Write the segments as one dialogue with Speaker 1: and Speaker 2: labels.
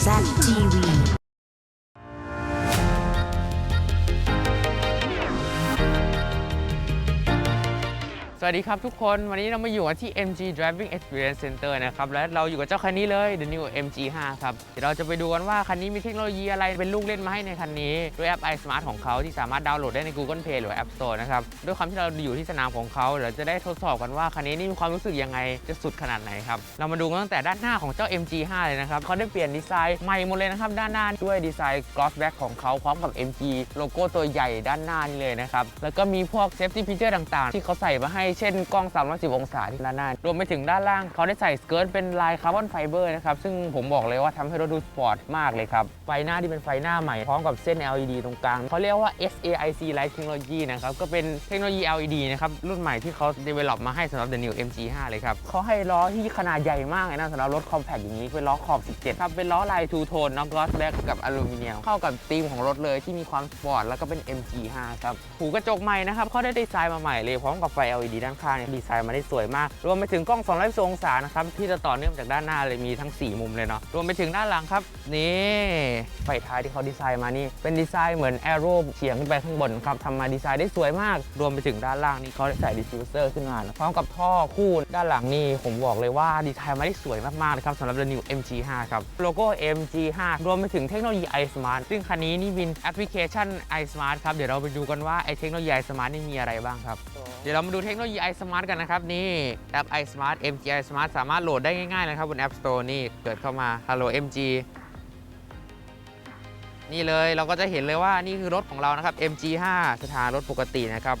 Speaker 1: Zach TV.
Speaker 2: สวัสดีครับทุกคนวันนี้เรามาอยู่กันที่ MG Driving Experience Center นะครับและเราอยู่กับเจ้าคันนี้เลย The New MG5 ครับเดี๋ยวเราจะไปดูกันว่าคันนี้มีเทคโนโลยีอะไรเป็นลูกเล่นมาให้ในคันนี้ ด้วยแอป iSmart ของเขาที่สามารถดาวน์โหลดได้ใน Google Play หรือ App Store นะครับด้วยความที่เราอยู่ที่สนามของเขาเดี๋ยวจะได้ทดสอบกันว่าคันนี้นี่มีความรู้สึกยังไงจะสุดขนาดไหนครับเรามาดูกันตั้งแต่ด้านหน้าของเจ้า MG5 เลยนะครับเขาได้เปลี่ยนดีไซน์ใหม่หมดเลยนะครับด้านหน้าด้วยดีไซน์ gloss black ของเขาพร้อมกับ MG โลโก้ตัวใหญ่ด้านหน้านี่เลยนะครับแล้วก็มีพวก safety feature ต่าง ๆ ที่เขาใส่มาให้เช่นกล้อง 310 องศาที่ด้านหน้ารวมไปถึงด้านล่าง เขาได้ใส่สเกิร์ตเป็นลายคาร์บอนไฟเบอร์นะครับ ซึ่งผมบอกเลยว่าทำให้รถดูสปอร์ตมากเลยครับ ไฟหน้าที่เป็นไฟหน้าใหม่ พร้อมกับเส้น LED ตรงกลาง เขาเรียกว่า SAIC Light Technology นะครับ ก็เป็นเทคโนโลยี LED นะครับ รุ่นใหม่ที่เขา develop มาให้สำหรับ The New MG5 เลยครับเขาให้ล้อที่ขนาดใหญ่มากนะสำหรับรถ compact อย่างนี้เป็นล้อขอบ 17 ครับเป็นล้อลายทูโทนน็อกกลอสแบ็กกับอลูมิเนียมเข้ากับธีมของรถเลยที่มีความสปอร์ตแล้วก็เป็น MG5 ครับหูกระจกใหม่นะครับเขาได้ดีไซน์มาใหม่เลยพร้อมกับไฟ LED ด้านข้างเนี่ยดีไซน์มาได้สวยมาก รวมไปถึงกล้อง200องศานะครับที่จะต่อเนื่องจากด้านหน้าเลยมีทั้ง 4 มุมเลยเนาะรวมไปถึงด้านหลังครับ นี่ไฟท้ายที่เขาดีไซน์มานี่ เป็นดีไซน์เหมือนแอโร่เฉียงขึ้นไปข้างบนครับทำมาดีไซน์ได้สวยมาก รวมไปถึงด้านล่างนี่เขาได้ใส่ดิฟฟิวเซอร์ขึ้นมานะพร้อมกับท่อคู่ด้านหลังนี่ผมบอกเลยว่าดีไซน์มาได้สวยมากๆเลยครับสำหรับ The New MG5 ครับโลโก้ MG5 รวมไปถึงเทคโนโลยี iSmart ซึ่งคันนี้นี่เป็นแอปพลิเคชัน iSmart ครับเดี๋ยวเราไปดูกันว่าไอเทคโนโลยี iSmart นี่มีอะไรบ้างครับเดี๋ยวเรามาดูเทคโนโลยี iSmart กันนะครับ นี่แอป iSmart MG iSmart สามารถโหลดได้ง่ายๆเลยครับบน App Store นี่เกิดเข้ามา Hello MG นี่เลยเราก็จะเห็นเลยว่านี่คือรถของเรานะครับ MG5 สถานรถปกตินะครับ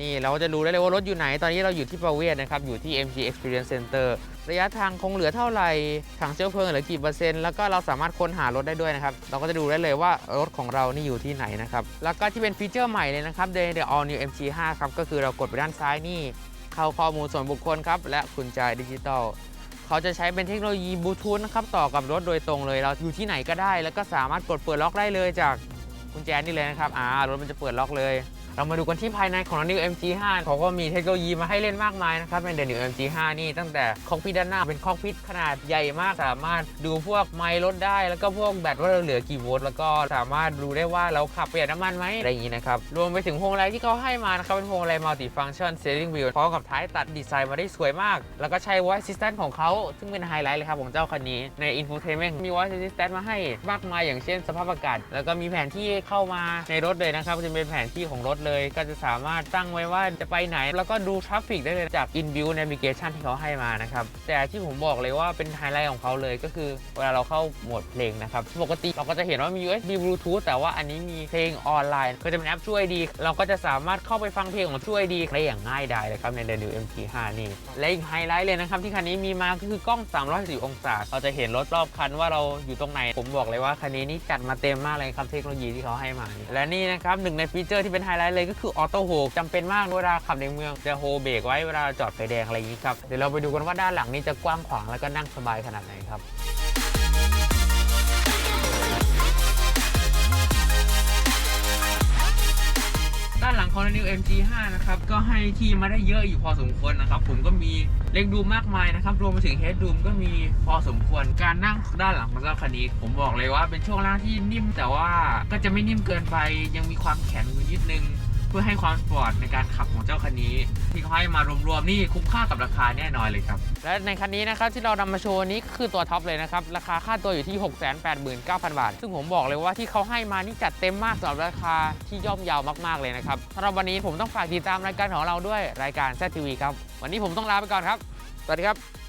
Speaker 2: นี่เราก็จะรู้ได้เลยว่ารถอยู่ไหน ตอนนี้เราอยู่ที่ประเวศนะครับ อยู่ที่ MG Experience Center ระยะทางคงเหลือเท่าไหร่ถังเชื้อเพลิงเหลือกี่เปอร์เซ็นต์แล้วก็เราสามารถค้นหารถได้ด้วยนะครับ เราก็จะดูได้เลยว่ารถของเรานี่อยู่ที่ไหนนะครับ แล้วก็ที่เป็นฟีเจอร์ใหม่เลยนะครับใน The All New MG5 ครับก็คือเรากดไปด้านซ้ายนี่ เข้าข้อมูลส่วนบุคคลครับและกุญแจดิจิตอลเขาจะใช้เป็นเทคโนโลยีบลูทูธนะครับต่อกับรถโดยตรงเลย เราอยู่ที่ไหนก็ได้ แล้วก็สามารถกดเปิดล็อกได้เลยจากกุญแจนี่เลยนะครับอ่ารถมันจะเปิดล็อกเลย เรามาดูกันที่ภายในของ New MG5 เขาก็มีเทคโนโลยีมาให้เล่นมากมายนะครับใน New MG5 นี่ตั้งแต่คอกพิทด้านหน้าเป็นคอกพิทขนาดใหญ่มากสามารถดูพวกไมล์รถได้ แล้วก็พวกแบตว่าเราเหลือกี่โวลต์แล้วก็สามารถดูได้ว่าเราขับประหยัดน้ำมันไหมอะไรอย่างนี้นะครับรวมไปถึงพวงมาลัยที่เขาให้มานะครับเป็นพวงมาลัย multi function steering wheel พร้อมกับท้ายตัดดีไซน์มาได้สวยมาก แล้วก็ใช้ voice assistant ของเขาซึ่งเป็นไฮไลท์เลยครับของเจ้าคันนี้ใน infotainment มี voice assistant มาให้มากมายอย่างเช่น สภาพอากาศ แล้วก็มีแผนที่เข้ามาในรถเลยนะครับจะเป็นแผนที่ของรถเลย ก็จะสามารถตั้งไว้ว่าจะไปไหน แล้วก็ดูทราฟฟิกได้เลยจาก in-view navigation ที่เขาให้มานะครับ แต่ที่ผมบอกเลยว่าเป็นไฮไลท์ของเขาเลยก็คือเวลาเราเข้าโหมดเพลงนะครับ ปกติเราก็จะเห็นว่ามี USB Bluetooth แต่ว่าอันนี้มีเพลงออนไลน์ ก็จะเป็นแอปช่วยดี เราก็จะสามารถเข้าไปฟังเพลงของช่วยดีได้อย่างง่ายดายเลยครับใน The New MG5 นี่ และอีกไฮไลท์เลยนะครับที่คันนี้มีมาก็คือกล้อง 360 องศา เราจะเห็นรถรอบคันว่าเราอยู่ตรงไหน ผมบอกเลยว่าคันนี้นี่จัดมาเต็มมากเลยครับเทคโนโลยีที่เขาให้มา และนี่นะครับหนึ่งในฟีเจอร์ที่เป็นไฮไลท์เลยก็คือออโต้โฮจำเป็นมากเวลาขับในเมืองจะโฮเบรกไว้เวลาจอดไฟแดงอะไรอย่างนี้ครับเดี๋ยวเราไปดูกันว่าด้านหลังนี้จะกว้างขวางแล้วก็นั่งสบายขนาดไหนครับด้านหลังของ New MG5 นะครับก็ให้ที่มาได้เยอะอยู่พอสมควรนะครับ ผมก็มีเล็กดูมากมายนะครับ รวมไปถึงเฮดดูมก็มีพอสมควรการนั่งด้านหลังของเจ้าคันนี้ ผมบอกเลยว่าเป็นช่วงล่างที่นิ่มแต่ว่าก็จะไม่นิ่มเกินไปยังมีความแข็งอยู่นิดนึง เพื่อให้ความสปอร์ตในการขับของเจ้าคันนี้ ที่เขาให้มารวมๆนี่คุ้มค่ากับราคาแน่นอนเลยครับ และในคันนี้นะครับที่เรานำมาโชว์นี้คือตัวท็อปเลยนะครับ ราคาค่าตัวอยู่ที่ 689,000 บาท ซึ่งผมบอกเลยว่าที่เขาให้มานี่จัดเต็มมากสำหรับราคาที่ย่อมเยาวมากๆเลยนะครับสำหรับวันนี้ผมต้องฝากติดตามรายการของเราด้วยรายการ ZTV ครับวันนี้ผมต้องลาไปก่อนครับสวัสดีครับ